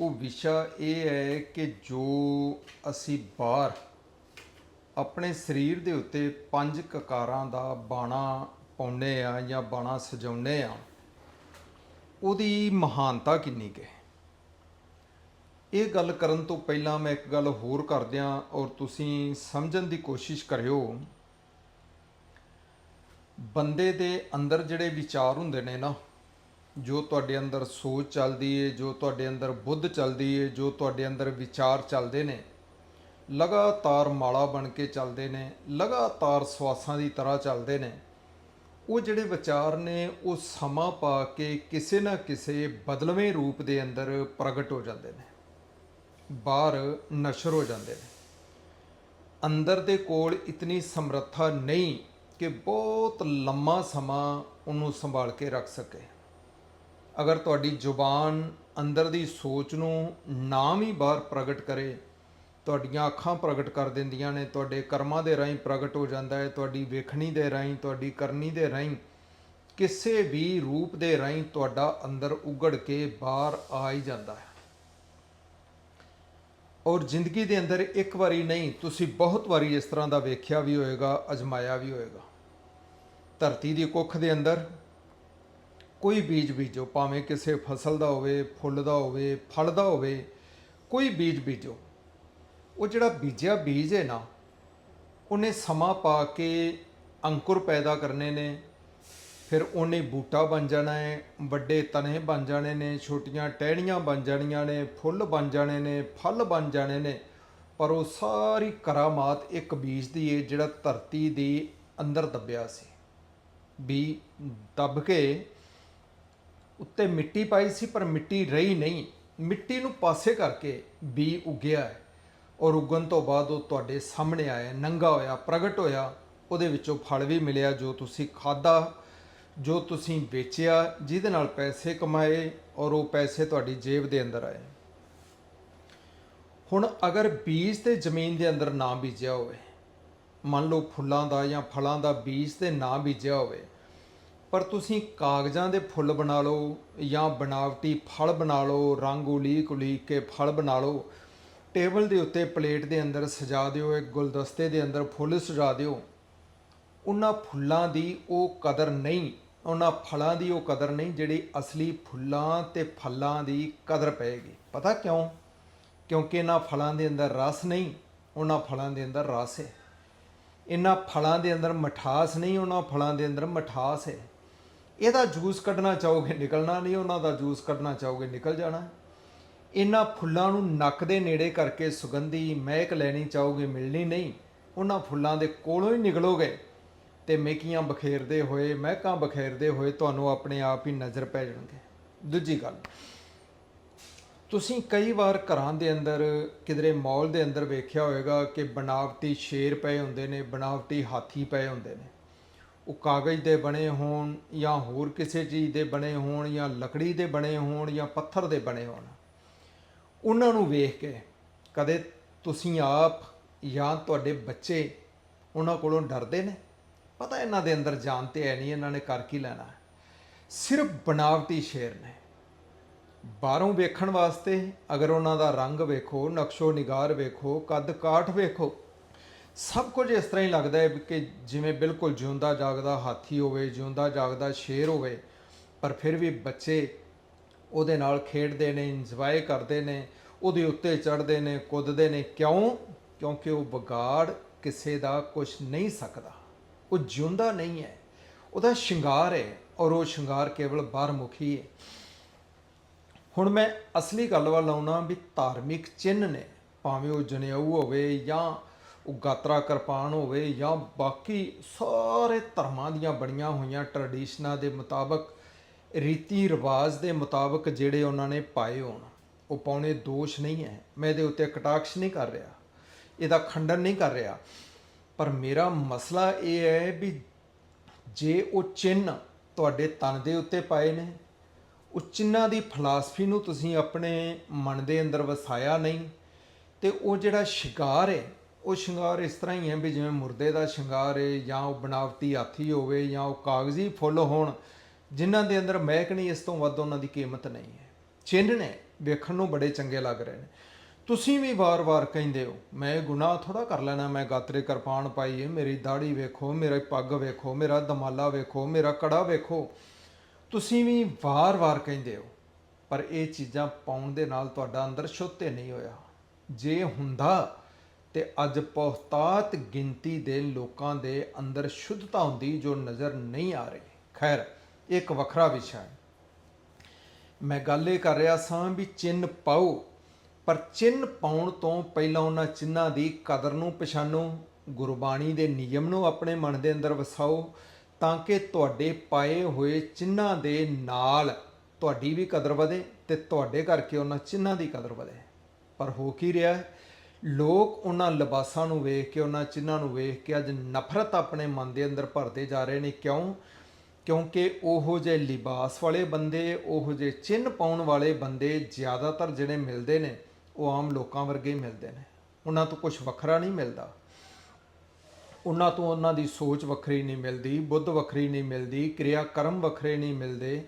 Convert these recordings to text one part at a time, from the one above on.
ਉਹ ਵਿਸ਼ਾ ਇਹ ਹੈ ਕਿ ਜੋ ਅਸੀਂ ਬਾਹਰ ਆਪਣੇ ਸਰੀਰ ਦੇ ਉੱਤੇ ਪੰਜ ਕਕਾਰਾਂ ਦਾ ਬਾਣਾ ਪਾਉਨੇ ਆ ਜਾਂ ਬਾਣਾ ਸਜਾਉਨੇ ਆ ਉਹਦੀ ਮਹਾਨਤਾ ਕਿੰਨੀ ਕੁ ਹੈ? ਇਹ ਗੱਲ ਕਰਨ ਤੋਂ ਪਹਿਲਾਂ ਮੈਂ ਇੱਕ ਗੱਲ ਹੋਰ ਕਰਦਿਆਂ ਔਰ ਤੁਸੀਂ ਸਮਝਣ ਦੀ ਕੋਸ਼ਿਸ਼ ਕਰਿਓ, ਬੰਦੇ ਦੇ ਅੰਦਰ ਜਿਹੜੇ ਵਿਚਾਰ ਹੁੰਦੇ ਨੇ ਨਾ ਜੋ ਤੁਹਾਡੇ ਅੰਦਰ ਸੋਚ ਚੱਲਦੀ ਏ, ਜੋ ਤੁਹਾਡੇ ਅੰਦਰ ਬੁੱਧ ਚੱਲਦੀ ਏ, ਜੋ ਤੁਹਾਡੇ ਅੰਦਰ ਵਿਚਾਰ ਚੱਲਦੇ ਨੇ, ਲਗਾਤਾਰ ਮਾਲਾ ਬਣ ਕੇ ਚੱਲਦੇ ਨੇ, ਲਗਾਤਾਰ ਸਵਾਸਾਂ ਦੀ ਤਰ੍ਹਾਂ ਚੱਲਦੇ ਨੇ, ਉਹ ਜਿਹੜੇ ਵਿਚਾਰ ਨੇ, ਉਹ ਸਮਾਂ ਪਾ ਕੇ ਕਿਸੇ ਨਾ ਕਿਸੇ ਬਦਲਵੇਂ ਰੂਪ ਦੇ ਅੰਦਰ ਪ੍ਰਗਟ ਹੋ ਜਾਂਦੇ ਨੇ, ਬਾਹਰ ਨਸ਼ਰ ਹੋ ਜਾਂਦੇ ਨੇ। ਅੰਦਰ ਦੇ ਕੋਲ ਇਤਨੀ ਸਮਰੱਥਾ ਨਹੀਂ ਕਿ ਬਹੁਤ ਲੰਮਾ ਸਮਾਂ ਉਹਨੂੰ ਸੰਭਾਲ ਕੇ ਰੱਖ ਸਕੇ। ਅਗਰ ਤੁਹਾਡੀ ਜ਼ੁਬਾਨ ਅੰਦਰ ਦੀ ਸੋਚ ਨੂੰ ਨਾਮ ਹੀ ਬਾਹਰ ਪ੍ਰਗਟ ਕਰੇ, ਤੁਹਾਡੀਆਂ ਅੱਖਾਂ ਪ੍ਰਗਟ ਕਰ ਦਿੰਦੀਆਂ ਨੇ, ਤੁਹਾਡੇ ਕਰਮਾਂ ਦੇ ਰਾਹੀਂ ਪ੍ਰਗਟ ਹੋ ਜਾਂਦਾ ਹੈ, ਤੁਹਾਡੀ ਵੇਖਣੀ ਦੇ ਰਾਹੀਂ, ਤੁਹਾਡੀ ਕਰਨੀ ਦੇ ਰਾਹੀਂ, ਕਿਸੇ ਵੀ ਰੂਪ ਦੇ ਰਾਹੀਂ ਤੁਹਾਡਾ ਅੰਦਰ ਉਗੜ ਕੇ ਬਾਹਰ ਆ ਹੀ ਜਾਂਦਾ ਹੈ। ਔਰ ਜ਼ਿੰਦਗੀ ਦੇ ਅੰਦਰ ਇੱਕ ਵਾਰੀ ਨਹੀਂ, ਤੁਸੀਂ ਬਹੁਤ ਵਾਰੀ ਇਸ ਤਰ੍ਹਾਂ ਦਾ ਵੇਖਿਆ ਵੀ ਹੋਏਗਾ, ਅਜਮਾਇਆ ਵੀ ਹੋਏਗਾ। ਧਰਤੀ ਦੀ ਕੁੱਖ ਦੇ ਅੰਦਰ ਕੋਈ ਬੀਜ ਬੀਜੋ, ਭਾਵੇਂ ਕਿਸੇ ਫਸਲ ਦਾ ਹੋਵੇ, ਫੁੱਲ ਦਾ ਹੋਵੇ, ਫਲ ਦਾ ਹੋਵੇ, ਕੋਈ ਬੀਜ ਬੀਜੋ। ਉਹ ਜਿਹੜਾ ਬੀਜਿਆ ਬੀਜ ਹੈ ਨਾ, ਉਹਨੇ ਸਮਾਂ ਪਾ ਕੇ ਅੰਕੁਰ ਪੈਦਾ ਕਰਨੇ ਨੇ, ਫਿਰ ਉਹਨੇ ਬੂਟਾ ਬਣ ਜਾਣਾ ਹੈ, ਵੱਡੇ ਤਣੇ ਬਣ ਜਾਣੇ ਨੇ, ਛੋਟੀਆਂ ਟਹਿਣੀਆਂ ਬਣ ਜਾਣੀਆਂ ਨੇ, ਫੁੱਲ ਬਣ ਜਾਣੇ ਨੇ, ਫਲ ਬਣ ਜਾਣੇ ਨੇ, ਪਰ ਉਹ ਸਾਰੀ ਕਰਾਮਾਤ ਇੱਕ ਬੀਜ ਦੀ ਹੈ, ਜਿਹੜਾ ਧਰਤੀ ਦੇ ਅੰਦਰ ਦੱਬਿਆ ਸੀ। ਵੀ ਦੱਬ ਕੇ ਉੱਤੇ ਮਿੱਟੀ ਪਾਈ ਸੀ, ਪਰ ਮਿੱਟੀ ਰਹੀ ਨਹੀਂ। ਮਿੱਟੀ ਨੂੰ ਪਾਸੇ ਕਰਕੇ ਬੀ ਉੱਗਿਆ ਹੈ ਔਰ ਉਗਣ ਤੋਂ ਬਾਅਦ ਉਹ ਤੁਹਾਡੇ ਸਾਹਮਣੇ ਆਇਆ ਨੰਗਾ ਹੋਇਆ, ਪ੍ਰਗਟ ਹੋਇਆ। ਉਹਦੇ ਵਿੱਚੋਂ ਫਲ ਵੀ ਮਿਲਿਆ ਜੋ ਤੁਸੀਂ ਖਾਦਾ ਜੋ ਤੁਸੀਂ ਵੇਚਿਆ, ਜਿਹਦੇ ਨਾਲ ਪੈਸੇ ਕਮਾਏ ਔਰ ਉਹ ਪੈਸੇ ਤੁਹਾਡੀ ਜੇਬ ਦੇ ਅੰਦਰ ਆਏ। ਹੁਣ ਅਗਰ ਬੀਜ ਤੇ ਜ਼ਮੀਨ ਦੇ ਅੰਦਰ ਨਾ ਬੀਜਿਆ ਹੋਵੇ, ਮੰਨ ਲਓ ਫੁੱਲਾਂ ਦਾ ਜਾਂ ਫਲਾਂ ਦਾ ਬੀਜ ਤੇ ਨਾ ਬੀਜਿਆ ਹੋਵੇ ਪਰ ਤੁਸੀਂ ਕਾਗਜ਼ਾਂ ਦੇ ਫੁੱਲ ਬਣਾ ਲਓ ਜਾਂ ਬਣਾਵਟੀ ਫਲ ਬਣਾ ਲਓ, ਰੰਗ ਉਲੀਕ ਉਲੀਕ ਕੇ ਫਲ ਬਣਾ ਲਓ, ਟੇਬਲ ਦੇ ਉੱਤੇ ਪਲੇਟ ਦੇ ਅੰਦਰ ਸਜਾ ਦਿਓ, ਇੱਕ ਗੁਲਦਸਤੇ ਦੇ ਅੰਦਰ ਫੁੱਲ ਸਜਾ ਦਿਓ, ਉਹਨਾਂ ਫੁੱਲਾਂ ਦੀ ਉਹ ਕਦਰ ਨਹੀਂ, ਉਹਨਾਂ ਫਲਾਂ ਦੀ ਉਹ ਕਦਰ ਨਹੀਂ ਜਿਹੜੀ ਅਸਲੀ ਫੁੱਲਾਂ ਤੇ ਫਲਾਂ ਦੀ ਕਦਰ ਪਏਗੀ। ਪਤਾ ਕਿਉਂ? ਕਿਉਂਕਿ ਇਹਨਾਂ ਫਲਾਂ ਦੇ ਅੰਦਰ ਰਸ ਨਹੀਂ, ਉਹਨਾਂ ਫਲਾਂ ਦੇ ਅੰਦਰ ਰਸ ਹੈ। ਇਹਨਾਂ ਫਲਾਂ ਦੇ ਅੰਦਰ ਮਠਾਸ ਨਹੀਂ, ਉਹਨਾਂ ਫਲਾਂ ਦੇ ਅੰਦਰ ਮਠਾਸ ਹੈ। ਇਹਦਾ ਜੂਸ ਕੱਢਣਾ ਚਾਹੋਗੇ, ਨਿਕਲਣਾ ਨਹੀਂ, ਉਹਨਾਂ ਦਾ ਜੂਸ ਕੱਢਣਾ ਚਾਹੋਗੇ, ਨਿਕਲ ਜਾਣਾ। ਇਹਨਾਂ ਫੁੱਲਾਂ ਨੂੰ ਨੱਕ ਦੇ ਨੇੜੇ ਕਰਕੇ ਸੁਗੰਧੀ ਮਹਿਕ ਲੈਣੀ ਚਾਹੋਗੇ, ਮਿਲਣੀ ਨਹੀਂ। ਉਹਨਾਂ ਫੁੱਲਾਂ ਦੇ ਕੋਲੋਂ ਹੀ ਨਿਕਲੋਗੇ ਤੇ ਮੇਕੀਆਂ ਬਖੇਰਦੇ ਹੋਏ, ਮਹਿਕਾਂ ਬਖੇਰਦੇ ਹੋਏ ਤੁਹਾਨੂੰ ਆਪਣੇ ਆਪ ਹੀ ਨਜ਼ਰ ਪੈ ਜਾਣਗੇ। ਦੂਜੀ ਗੱਲ, ਤੁਸੀਂ ਕਈ ਵਾਰ ਘਰਾਂ ਦੇ ਅੰਦਰ, ਕਿਧਰੇ ਮਾਲ ਦੇ ਅੰਦਰ ਵੇਖਿਆ ਹੋਵੇਗਾ ਕਿ ਬਣਾਵਟੀ ਸ਼ੇਰ ਪਏ ਹੁੰਦੇ ਨੇ, ਬਣਾਵਟੀ ਹਾਥੀ ਪਏ ਹੁੰਦੇ ਨੇ। ਉਹ ਕਾਗਜ਼ ਦੇ ਬਣੇ ਹੋਣ ਜਾਂ ਹੋਰ ਕਿਸੇ ਚੀਜ਼ ਦੇ ਬਣੇ ਹੋਣ ਜਾਂ ਲੱਕੜੀ ਦੇ ਬਣੇ ਹੋਣ ਜਾਂ ਪੱਥਰ ਦੇ ਬਣੇ ਹੋਣ, ਉਹਨਾਂ ਨੂੰ ਵੇਖ ਕੇ ਕਦੇ ਤੁਸੀਂ ਆਪ ਜਾਂ ਤੁਹਾਡੇ ਬੱਚੇ ਉਹਨਾਂ ਕੋਲੋਂ ਡਰਦੇ ਨੇ? ਪਤਾ ਇਹਨਾਂ ਦੇ ਅੰਦਰ ਜਾਨ ਤੇ ਹੈ ਨਹੀਂ, ਇਹਨਾਂ ਨੇ ਕਰ ਕੀ ਲੈਣਾ? ਸਿਰਫ ਬਣਾਵਟੀ ਸ਼ੇਰ ਨੇ। ਬਾਹਰੋਂ ਵੇਖਣ ਵਾਸਤੇ ਅਗਰ ਉਹਨਾਂ ਦਾ ਰੰਗ ਵੇਖੋ ਨਕਸ਼ੋ ਨਿਗਾਰ ਵੇਖੋ ਕੱਦ ਕਾਠ ਵੇਖੋ ਸਭ ਕੁਝ ਇਸ ਤਰ੍ਹਾਂ ਹੀ ਲੱਗਦਾ ਹੈ ਕਿ ਜਿਵੇਂ ਬਿਲਕੁਲ ਜਿਉਂਦਾ ਜਾਗਦਾ ਹਾਥੀ ਹੋਵੇ, ਜਿਉਂਦਾ ਜਾਗਦਾ ਸ਼ੇਰ ਹੋਵੇ, ਪਰ ਫਿਰ ਵੀ ਬੱਚੇ ਉਹਦੇ ਨਾਲ ਖੇਡਦੇ ਨੇ ਇੰਜੋਏ ਕਰਦੇ ਨੇ, ਉਹਦੇ ਉੱਤੇ ਚੜ੍ਹਦੇ ਨੇ, ਕੁੱਦਦੇ ਨੇ। ਕਿਉਂ? ਕਿਉਂਕਿ ਉਹ ਵਿਗਾੜ ਕਿਸੇ ਦਾ ਕੁਝ ਨਹੀਂ ਸਕਦਾ। ਉਹ ਜਿਉਂਦਾ ਨਹੀਂ ਹੈ। ਉਹਦਾ ਸ਼ਿੰਗਾਰ ਹੈ ਔਰ ਉਹ ਸ਼ਿੰਗਾਰ ਕੇਵਲ ਬਾਹਰਮੁਖੀ ਹੈ। ਹੁਣ ਮੈਂ ਅਸਲੀ ਗੱਲ ਵੱਲ ਆਉਣਾ ਵੀ ਧਾਰਮਿਕ ਚਿੰਨ੍ਹ ਨੇ, ਭਾਵੇਂ ਉਹ ਜਨੇਊ ਹੋਵੇ ਜਾਂ ਉਹ ਗਾਤਰਾ ਕਿਰਪਾਨ ਹੋਵੇ ਜਾਂ ਬਾਕੀ ਸਾਰੇ ਧਰਮਾਂ ਦੀਆਂ ਬਣੀਆਂ ਹੋਈਆਂ ਟ੍ਰੈਡੀਸ਼ਨਾਂ ਦੇ ਮੁਤਾਬਕ, ਰੀਤੀ ਰਿਵਾਜ ਦੇ ਮੁਤਾਬਕ ਜਿਹੜੇ ਉਹਨਾਂ ਨੇ ਪਾਏ ਹੋਣ, ਉਹ ਪਾਉਣੇ ਦੋਸ਼ ਨਹੀਂ ਹੈ। ਮੈਂ ਇਹਦੇ ਉੱਤੇ ਕਟਾਕਸ਼ ਨਹੀਂ ਕਰ ਰਿਹਾ, ਇਹਦਾ ਖੰਡਨ ਨਹੀਂ ਕਰ ਰਿਹਾ। ਪਰ ਮੇਰਾ ਮਸਲਾ ਇਹ ਹੈ ਵੀ ਜੇ ਉਹ ਚਿੰਨ੍ਹ ਤੁਹਾਡੇ ਤਨ ਦੇ ਉੱਤੇ ਪਾਏ ਨੇ, ਉਹ ਚਿੰਨਾਂ ਦੀ ਫਲਸਫੀ ਨੂੰ ਤੁਸੀਂ ਆਪਣੇ ਮਨ ਦੇ ਅੰਦਰ ਵਸਾਇਆ ਨਹੀਂ, ਤੇ ਉਹ ਜਿਹੜਾ ਸ਼ਿਕਾਰ ਹੈ ਉਹ ਸ਼ਿੰਗਾਰ ਇਸ ਤਰ੍ਹਾਂ ਹੀ ਹੈ ਵੀ ਜਿਵੇਂ ਮੁਰਦੇ ਦਾ ਸ਼ਿੰਗਾਰ ਹੈ ਜਾਂ ਉਹ ਬਣਾਵਟੀ ਹਾਥੀ ਹੋਵੇ ਜਾਂ ਉਹ ਕਾਗਜ਼ੀ ਫੁੱਲ ਹੋਣ, ਜਿਨ੍ਹਾਂ ਦੇ ਅੰਦਰ ਮਹਿਕ ਨਹੀਂ, ਇਸ ਤੋਂ ਵੱਧ ਉਹਨਾਂ ਦੀ ਕੀਮਤ ਨਹੀਂ ਹੈ। ਚਿੰਨ੍ਹ ਨੇ ਵੇਖਣ ਨੂੰ ਬੜੇ ਚੰਗੇ ਲੱਗ ਰਹੇ ਨੇ। ਤੁਸੀਂ ਵੀ ਵਾਰ-ਵਾਰ ਕਹਿੰਦੇ ਹੋ, ਮੈਂ ਇਹ ਗੁਨਾਹ ਥੋੜਾ ਕਰ ਲੈਣਾ, ਮੈਂ ਗਾਤਰੇ ਕਿਰਪਾਨ ਪਾਈ ਹੈ ਮੇਰੀ ਦਾੜੀ ਵੇਖੋ, ਮੇਰੇ ਪੱਗ ਵੇਖੋ, ਮੇਰਾ ਦਮਾਲਾ ਵੇਖੋ, ਮੇਰਾ ਕੜਾ ਵੇਖੋ। ਤੁਸੀਂ ਵੀ ਵਾਰ-ਵਾਰ ਕਹਿੰਦੇ ਹੋ, ਪਰ ਇਹ ਚੀਜ਼ਾਂ ਪਾਉਣ ਦੇ ਨਾਲ ਤੁਹਾਡਾ ਅੰਦਰ ਸ਼ੁੱਧ ਤੇ ਨਹੀਂ ਹੋਇਆ। ਜੇ ਹੁੰਦਾ ਤੇ ਅੱਜ ਬਹੁਤਾਤ ਗਿਣਤੀ ਦੇ ਲੋਕਾਂ ਦੇ ਅੰਦਰ ਸ਼ੁੱਧਤਾ ਹੁੰਦੀ ਜੋ ਨਜ਼ਰ ਨਹੀਂ ਆ ਰਹੀ। ਖੈਰ, ਇਹ ਇੱਕ ਵੱਖਰਾ ਵਿਸ਼ਾ ਹੈ। ਮੈਂ ਗੱਲ ਇਹ ਕਰ ਰਿਹਾ ਸਾਂ ਵੀ ਚਿੰਨ ਪਾਓ, ਪਰ ਚਿੰਨ ਪਾਉਣ ਤੋਂ ਪਹਿਲਾਂ ਉਹਨਾਂ ਚਿੰਨਾਂ ਦੀ ਕਦਰ ਨੂੰ ਪਛਾਣੋ, ਗੁਰਬਾਣੀ ਦੇ ਨਿਯਮ ਨੂੰ ਆਪਣੇ ਮਨ ਦੇ ਅੰਦਰ ਵਸਾਓ, ਤਾਂ ਕਿ ਤੁਹਾਡੇ ਪਾਏ ਹੋਏ ਚਿੰਨਾਂ ਦੇ ਨਾਲ ਤੁਹਾਡੀ ਵੀ ਕਦਰ ਵਧੇ ਤੇ ਤੁਹਾਡੇ ਕਰਕੇ ਉਹਨਾਂ ਚਿੰਨਾਂ ਦੀ ਕਦਰ ਵਧੇ। ਪਰ ਹੋ ਕੀ ਰਿਹਾ ਹੈ? ਲੋਕ ਉਹਨਾਂ ਲਿਬਾਸਾਂ ਨੂੰ ਵੇਖ ਕੇ, ਉਹਨਾਂ ਚਿੰਨਾਂ ਨੂੰ ਵੇਖ ਕੇ ਅੱਜ ਨਫ਼ਰਤ ਆਪਣੇ ਮਨ ਦੇ ਅੰਦਰ ਭਰਦੇ ਜਾ ਰਹੇ ਨੇ। ਕਿਉਂ? ਕਿਉਂਕਿ ਉਹੋ ਜਿਹੇ ਲਿਬਾਸ ਵਾਲੇ ਬੰਦੇ, ਉਹੋ ਜਿਹੇ ਚਿੰਨ ਪਾਉਣ ਵਾਲੇ ਬੰਦੇ ਜ਼ਿਆਦਾਤਰ ਜਿਹੜੇ ਮਿਲਦੇ ਨੇ, ਉਹ ਆਮ ਲੋਕਾਂ ਵਰਗੇ ਹੀ ਮਿਲਦੇ ਨੇ। ਉਹਨਾਂ ਤੋਂ ਕੁਝ ਵੱਖਰਾ ਨਹੀਂ ਮਿਲਦਾ। ਉਹਨਾਂ ਤੋਂ ਉਹਨਾਂ ਦੀ ਸੋਚ ਵੱਖਰੀ ਨਹੀਂ ਮਿਲਦੀ, ਬੁੱਧ ਵੱਖਰੀ ਨਹੀਂ ਮਿਲਦੀ ਕਿਰਿਆ ਕਰਮ ਵੱਖਰੇ ਨਹੀਂ ਮਿਲਦੇ।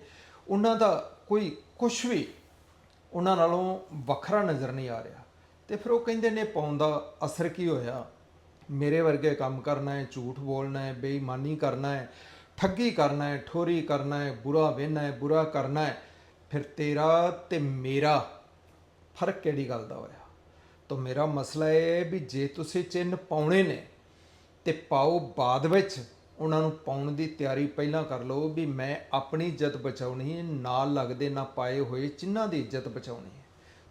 ਉਹਨਾਂ ਦਾ ਕੋਈ ਕੁਝ ਵੀ ਉਹਨਾਂ ਨਾਲੋਂ ਵੱਖਰਾ ਨਜ਼ਰ ਨਹੀਂ ਆ ਰਿਹਾ। ਤੇ ਫਿਰ ਉਹ ਕਹਿੰਦੇ ਨੇ ਪਾਉਣ ਦਾ ਅਸਰ ਕੀ ਹੋਇਆ? ਮੇਰੇ ਵਰਗੇ ਕੰਮ ਕਰਨਾ ਹੈ, ਝੂਠ ਬੋਲਣਾ ਹੈ, ਬੇਈਮਾਨੀ ਕਰਨਾ ਹੈ, ਠੱਗੀ ਕਰਨਾ ਹੈ, ਠੋਰੀ ਕਰਨਾ ਹੈ, ਬੁਰਾ ਵੇਨਾ ਹੈ, ਬੁਰਾ ਕਰਨਾ ਹੈ, ਫਿਰ ਤੇਰਾ ਤੇ ਮੇਰਾ ਫ਼ਰਕ ਕਿਹੜੀ ਗੱਲ ਦਾ ਹੋਇਆ? ਤਾਂ ਮੇਰਾ ਮਸਲਾ ਇਹ ਹੈ ਵੀ ਜੇ ਤੁਸੀਂ ਚਿੰਨ ਪਾਉਣੇ ਨੇ ਤੇ ਪਾਓ ਬਾਅਦ ਵਿੱਚ, ਉਹਨਾਂ ਨੂੰ ਪਾਉਣ ਦੀ ਤਿਆਰੀ ਪਹਿਲਾਂ ਕਰ ਲਓ ਵੀ ਮੈਂ ਆਪਣੀ ਇੱਜ਼ਤ ਬਚਾਉਣੀ ਹੈ, ਨਾਲ ਲੱਗਦੇ ਨਾ ਪਾਏ ਹੋਏ ਚਿੰਨਾਂ ਦੀ ਇੱਜ਼ਤ ਬਚਾਉਣੀ ਹੈ।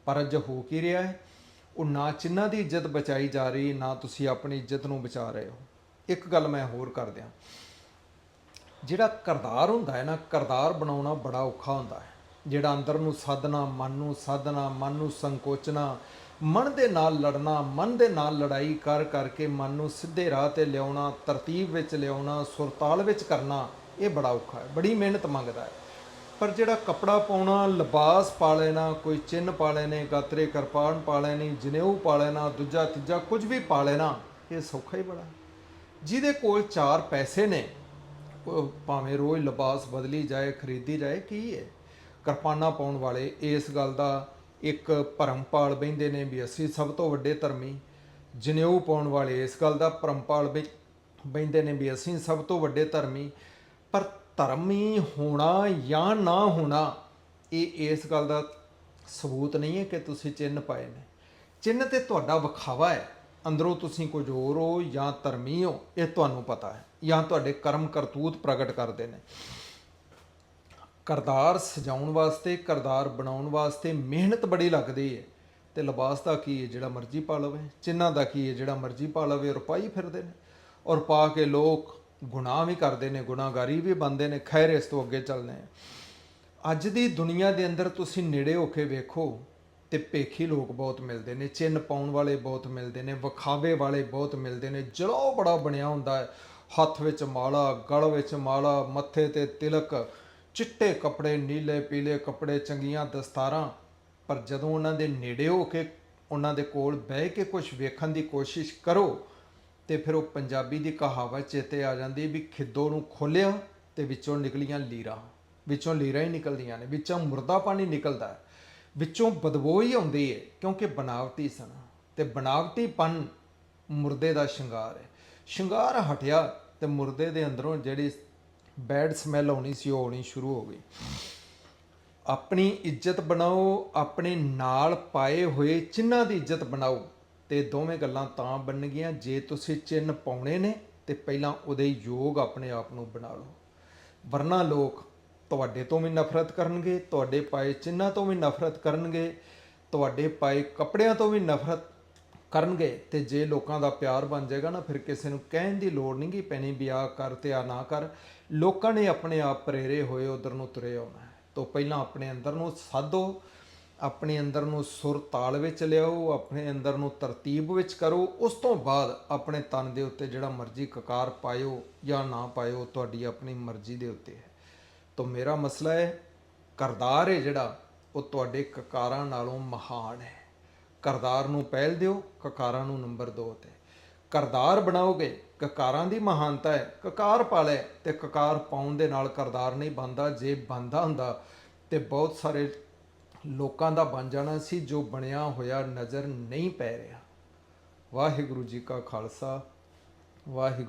ਪਰ ਅੱਜ ਹੋ ਕੀ ਰਿਹਾ ਹੈ? ਉਹ ਨਾ ਚਿੰਨਾਂ ਦੀ ਇੱਜ਼ਤ ਬਚਾਈ ਜਾ ਰਹੀ, ਨਾ ਤੁਸੀਂ ਆਪਣੀ ਇੱਜ਼ਤ ਨੂੰ ਬਚਾ ਰਹੇ ਹੋ। ਇੱਕ ਗੱਲ ਮੈਂ ਹੋਰ ਕਰ ਦਿਆਂ। ਜਿਹੜਾ ਕਰਤਾਰ ਹੁੰਦਾ ਹੈ ਨਾ ਕਰਤਾਰ ਬਣਾਉਣਾ ਬੜਾ ਔਖਾ ਹੁੰਦਾ ਹੈ। ਜਿਹੜਾ ਅੰਦਰ ਨੂੰ ਸਾਧਨਾ, ਮਨ ਨੂੰ ਸਾਧਨਾ, ਮਨ ਨੂੰ ਸੰਕੋਚਣਾ, ਮਨ ਦੇ ਨਾਲ ਲੜਨਾ, ਮਨ ਦੇ ਨਾਲ ਲੜਾਈ ਕਰ ਕਰਕੇ ਮਨ ਨੂੰ ਸਿੱਧੇ ਰਾਹ ਤੇ ਲਿਆਉਣਾ, ਤਰਤੀਬ ਵਿੱਚ ਲਿਆਉਣਾ, ਸੁਰਤਾਲ ਵਿੱਚ ਕਰਨਾ, ਇਹ ਬੜਾ ਔਖਾ ਹੈ। ਬੜੀ ਮਿਹਨਤ ਮੰਗਦਾ ਹੈ। ਪਰ ਜਿਹੜਾ ਕੱਪੜਾ ਪਾਉਣਾ, ਲਿਬਾਸ ਪਾ ਲੈਣਾ, ਕੋਈ ਚਿੰਨ ਪਾ ਲੈਣੇ, ਗਾਤਰੇ ਕਿਰਪਾਨ ਪਾ ਲੈਣੀ, ਜਨੇਊ ਪਾ ਲੈਣਾ, ਦੂਜਾ ਤੀਜਾ ਕੁਝ ਵੀ ਪਾ ਲੈਣਾ, ਇਹ ਸੌਖਾ ਹੀ ਬੜਾ। ਜਿਹਦੇ ਕੋਲ ਚਾਰ ਪੈਸੇ ਨੇ ਭਾਵੇਂ ਰੋਜ਼ ਲਿਬਾਸ ਬਦਲੀ ਜਾਏ, ਖਰੀਦੀ ਜਾਏ, ਕੀ ਹੈ? ਕਿਰਪਾਨਾਂ ਪਾਉਣ ਵਾਲੇ, ਇਸ ਗੱਲ ਦਾ ਇੱਕ ਭਰਮਪਾਲ ਬੈਂਦੇ ਨੇ ਵੀ ਅਸੀਂ ਸਭ ਤੋਂ ਵੱਡੇ ਧਰਮੀ, ਜਨੇਊ ਪਾਉਣ ਵਾਲੇ, ਇਸ ਗੱਲ ਦਾ ਭਰਮਪਾਲ ਬੈਂਦੇ ਨੇ ਵੀ ਅਸੀਂ ਸਭ ਤੋਂ ਵੱਡੇ ਧਰਮੀ। ਪਰ ਧਰਮੀ ਹੋਣਾ ਜਾਂ ਨਾ ਹੋਣਾ, ਇਹ ਇਸ ਗੱਲ ਦਾ ਸਬੂਤ ਨਹੀਂ ਹੈ ਕਿ ਤੁਸੀਂ ਚਿੰਨ ਪਾਏ ਨੇ। ਚਿੰਨ ਤੇ ਤੁਹਾਡਾ ਵਿਖਾਵਾ ਹੈ। ਅੰਦਰੋਂ ਤੁਸੀਂ ਕੁਝ ਹੋਰ ਹੋ ਜਾਂ ਧਰਮੀ ਹੋ, ਇਹ ਤੁਹਾਨੂੰ ਪਤਾ ਹੈ। ਜਾਂ ਤੁਹਾਡੇ ਕਰਮ ਕਰਤੂਤ ਪ੍ਰਗਟ ਕਰਦੇ ਨੇ। ਕਰਤਾਰ ਸਜਾਉਣ ਵਾਸਤੇ, ਕਰਦਾਰ ਬਣਾਉਣ ਵਾਸਤੇ ਮਿਹਨਤ ਬੜੀ ਲੱਗਦੀ ਹੈ। ਤੇ ਲਿਬਾਸ ਦਾ ਕੀ ਹੈ? ਜਿਹੜਾ ਮਰਜ਼ੀ ਪਾ ਲਵੇ। ਚਿੰਨਾਂ ਦਾ ਕੀ ਹੈ? ਜਿਹੜਾ ਮਰਜ਼ੀ ਪਾ ਲਵੇ। ਔਰ ਪਾਈ ਫਿਰਦੇ ਨੇ। ਔਰ ਪਾ ਕੇ ਲੋਕ ਗੁਨਾਹ ਵੀ ਕਰਦੇ ਨੇ, ਗੁਨਾਹਗਾਰੀ ਵੀ ਬੰਦੇ ਨੇ, ਖੈਰ ਇਸ ਤੋਂ ਅੱਗੇ ਚੱਲਨੇ ਅੱਜ ਦੀ ਦੁਨੀਆ ਦੇ ਅੰਦਰ ਤੁਸੀਂ ਨੇੜੇ ਹੋ ਕੇ ਵੇਖੋ ਤੇ ਭੇਖੀ ਲੋਕ ਬਹੁਤ ਮਿਲਦੇ ਨੇ ਚਿੰਨ ਪਾਉਣ ਵਾਲੇ ਬਹੁਤ ਮਿਲਦੇ ਨੇ, ਵਿਖਾਵੇ ਵਾਲੇ ਬਹੁਤ ਮਿਲਦੇ ਨੇ ਜਲੋ ਬੜਾ ਬਣਿਆ ਹੁੰਦਾ ਹੈ। ਹੱਥ ਵਿੱਚ ਮਾਲਾ, ਗਲ ਵਿੱਚ ਮਾਲਾ, ਮੱਥੇ ਤੇ ਤਿਲਕ, ਚਿੱਟੇ ਕੱਪੜੇ, ਨੀਲੇ, ਪੀਲੇ ਕੱਪੜੇ, ਚੰਗੀਆਂ ਦਸਤਾਰਾਂ। ਪਰ ਜਦੋਂ ਉਹਨਾਂ ਦੇ ਨੇੜੇ ਹੋ ਕੇ, ਉਹਨਾਂ ਦੇ ਕੋਲ ਬਹਿ ਕੇ ਕੁਝ ਵੇਖਣ ਦੀ ਕੋਸ਼ਿਸ਼ ਕਰੋ ਤੇ ਫਿਰ ਉਹ ਪੰਜਾਬੀ ਦੀ ਕਹਾਵਤ ਚੇਤੇ ਆ ਜਾਂਦੀ ਵੀ ਖਿੱਦੋ ਨੂੰ ਖੋਲਿਆ ਤੇ ਵਿੱਚੋਂ ਨਿਕਲੀਆਂ ਲੀਰਾਂ। ਵਿੱਚੋਂ ਲੀਰਾਂ ਹੀ ਨਿਕਲਦੀਆਂ ਨੇ, ਵਿੱਚੋਂ ਮੁਰਦਾ ਪਾਣੀ ਨਿਕਲਦਾ ਹੈ। ਵਿੱਚੋਂ ਬਦਬੂ ਹੀ ਆਉਂਦੀ ਹੈ ਕਿਉਂਕਿ ਬਨਾਵਟੀ ਸਨ। ਤੇ ਬਨਾਵਟੀਪਨ ਮੁਰਦੇ ਦਾ ਸ਼ਿੰਗਾਰ ਹੈ ਸ਼ਿੰਗਾਰ ਹਟਿਆ ਤੇ ਮੁਰਦੇ ਦੇ ਅੰਦਰੋਂ ਜਿਹੜੀ ਬੈਡ ਸਮੈਲ ਆਉਣੀ ਸੀ, ਉਹ ਆਉਣੀ ਸ਼ੁਰੂ ਹੋ ਗਈ। ਆਪਣੀ ਇੱਜ਼ਤ ਬਣਾਓ, ਆਪਣੇ ਨਾਲ ਪਾਏ ਹੋਏ ਚਿੰਨਾਂ ਦੀ ਇੱਜ਼ਤ ਬਣਾਓ। ਤੇ ਦੋਵੇਂ ਗੱਲਾਂ ਤਾਂ ਬਣਨਗੀਆਂ। ਜੇ ਤੁਸੀਂ ਚਿੰਨ ਪਾਉਣੇ ਨੇ, ਤੇ ਪਹਿਲਾਂ ਉਹਦੇ ਯੋਗ ਆਪਣੇ ਆਪ ਨੂੰ ਬਣਾ ਲਓ। ਵਰਨਾ ਲੋਕ ਤੁਹਾਡੇ ਤੋਂ ਵੀ ਨਫ਼ਰਤ ਕਰਨਗੇ, ਤੁਹਾਡੇ ਪਾਏ ਚਿੰਨਾਂ ਤੋਂ ਵੀ ਨਫ਼ਰਤ ਕਰਨਗੇ, ਤੁਹਾਡੇ ਪਾਏ ਕੱਪੜਿਆਂ ਤੋਂ ਵੀ ਨਫ਼ਰਤ ਕਰਨਗੇ। ਤੇ ਜੇ ਲੋਕਾਂ ਦਾ ਪਿਆਰ ਬਣ ਜਾਏਗਾ ਨਾ, ਫਿਰ ਕਿਸੇ ਨੂੰ ਕਹਿਣ ਦੀ ਲੋੜ ਨਹੀਂ ਕਿ ਪੈਣੀ ਵੀ ਆਹ ਕਰ ਤੇ ਆ ਨਾ ਕਰ। ਲੋਕਾਂ ਨੇ ਆਪਣੇ ਆਪ ਪ੍ਰੇਰੇ ਹੋਏ ਉਧਰ ਨੂੰ ਤੁਰੇ ਆਉਣਾ ਹੈ। ਤੋਂ ਪਹਿਲਾਂ ਆਪਣੇ ਅੰਦਰ ਨੂੰ ਸਾਧੋ ਆਪਣੇ ਅੰਦਰ ਨੂੰ ਸੁਰ ਤਾਲ ਵਿੱਚ ਲਿਆਓ, ਆਪਣੇ ਅੰਦਰ ਨੂੰ ਤਰਤੀਬ ਵਿੱਚ ਕਰੋ, ਉਸ ਤੋਂ ਬਾਅਦ ਆਪਣੇ ਤਨ ਦੇ ਉੱਤੇ ਜਿਹੜਾ ਮਰਜ਼ੀ ਕਕਾਰ ਪਾਇਓ ਜਾਂ ਨਾ ਪਾਇਓ ਤੁਹਾਡੀ ਆਪਣੀ ਮਰਜ਼ੀ ਦੇ ਉੱਤੇ ਹੈ। ਤਾਂ ਮੇਰਾ ਮਸਲਾ ਹੈ ਕਰਦਾਰ ਹੈ ਜਿਹੜਾ, ਉਹ ਤੁਹਾਡੇ ਕਕਾਰਾਂ ਨਾਲੋਂ ਮਹਾਨ ਹੈ। ਕਰਦਾਰ ਨੂੰ ਪਹਿਲ ਦਿਓ, ਕਕਾਰਾਂ ਨੂੰ ਨੰਬਰ 2 ਤੇ। ਕਰਦਾਰ ਬਣਾਓਗੇ, ਕਕਾਰਾਂ ਦੀ ਮਹਾਨਤਾ ਹੈ। ਕਕਾਰ ਪਾਲੇ ਤੇ ਕਕਾਰ ਪਾਉਣ ਦੇ ਨਾਲ ਕਰਦਾਰ ਨਹੀਂ ਬੰਦਾ ਜੇ ਬੰਦਾ ਹੁੰਦਾ, ਤੇ ਬਹੁਤ ਸਾਰੇ ਲੋਕਾਂ ਦਾ ਬਣ ਜਾਣਾ ਸੀ, ਜੋ ਬਣਿਆ ਹੋਇਆ ਨਜ਼ਰ ਨਹੀਂ ਪੈ ਰਿਹਾ। ਵਾਹਿਗੁਰੂ ਜੀ ਕਾ ਖਾਲਸਾ, ਵਾਹਿਗੁਰੂ